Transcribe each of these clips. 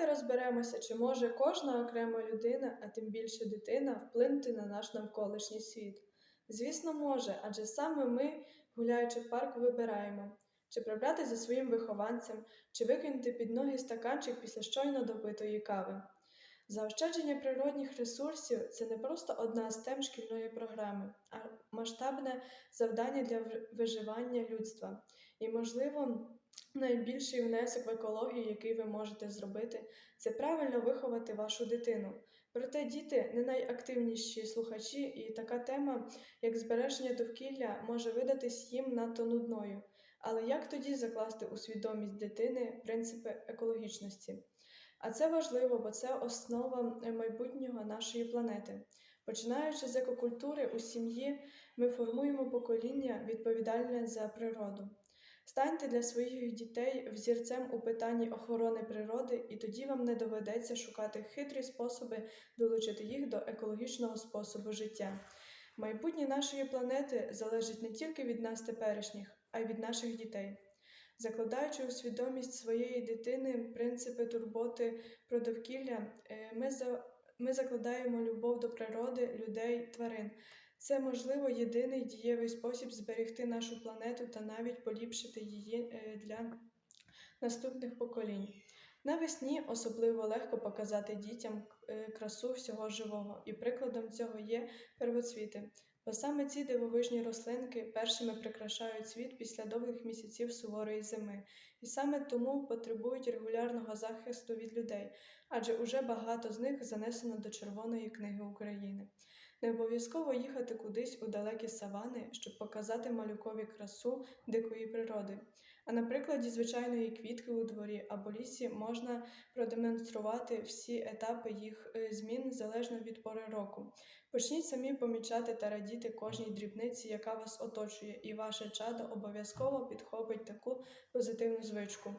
Давайте розберемося, чи може кожна окрема людина, а тим більше дитина, вплинути на наш навколишній світ. Звісно, може, адже саме ми, гуляючи в парку, вибираємо, чи прибрати за своїм вихованцем, чи викинути під ноги стаканчик після щойно допитої кави. Заощадження природних ресурсів це не просто одна з тем шкільної програми, а масштабне завдання для виживання людства. І, можливо, найбільший внесок в екологію, який ви можете зробити, це правильно виховати вашу дитину. Проте діти не найактивніші слухачі, і така тема, як збереження довкілля, може видатись їм надто нудною. Але як тоді закласти у свідомість дитини принципи екологічності? А це важливо, бо це основа майбутнього нашої планети. Починаючи з екокультури у сім'ї, ми формуємо покоління відповідальне за природу. Станьте для своїх дітей взірцем у питанні охорони природи, і тоді вам не доведеться шукати хитрі способи долучити їх до екологічного способу життя. Майбутнє нашої планети залежить не тільки від нас теперішніх, а й від наших дітей. Закладаючи у свідомість своєї дитини принципи турботи про довкілля, е, ми, за, ми закладаємо любов до природи, людей, тварин. Це, можливо, єдиний дієвий спосіб зберегти нашу планету та навіть поліпшити її е, для наступних поколінь. Навесні особливо легко показати дітям е, красу всього живого, і прикладом цього є первоцвіти. Бо саме ці дивовижні рослинки першими прикрашають світ після довгих місяців суворої зими, і саме тому потребують регулярного захисту від людей, адже уже багато з них занесено до Червоної книги України. Не обов'язково їхати кудись у далекі савани, щоб показати малюкові красу дикої природи. А на прикладі звичайної квітки у дворі або лісі можна продемонструвати всі етапи їх е, змін залежно від пори року. Почніть самі помічати та радіти кожній дрібниці, яка вас оточує, і ваше чадо обов'язково підхопить таку позитивну звичку.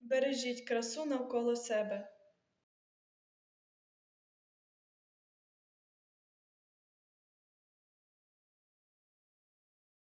Бережіть красу навколо себе.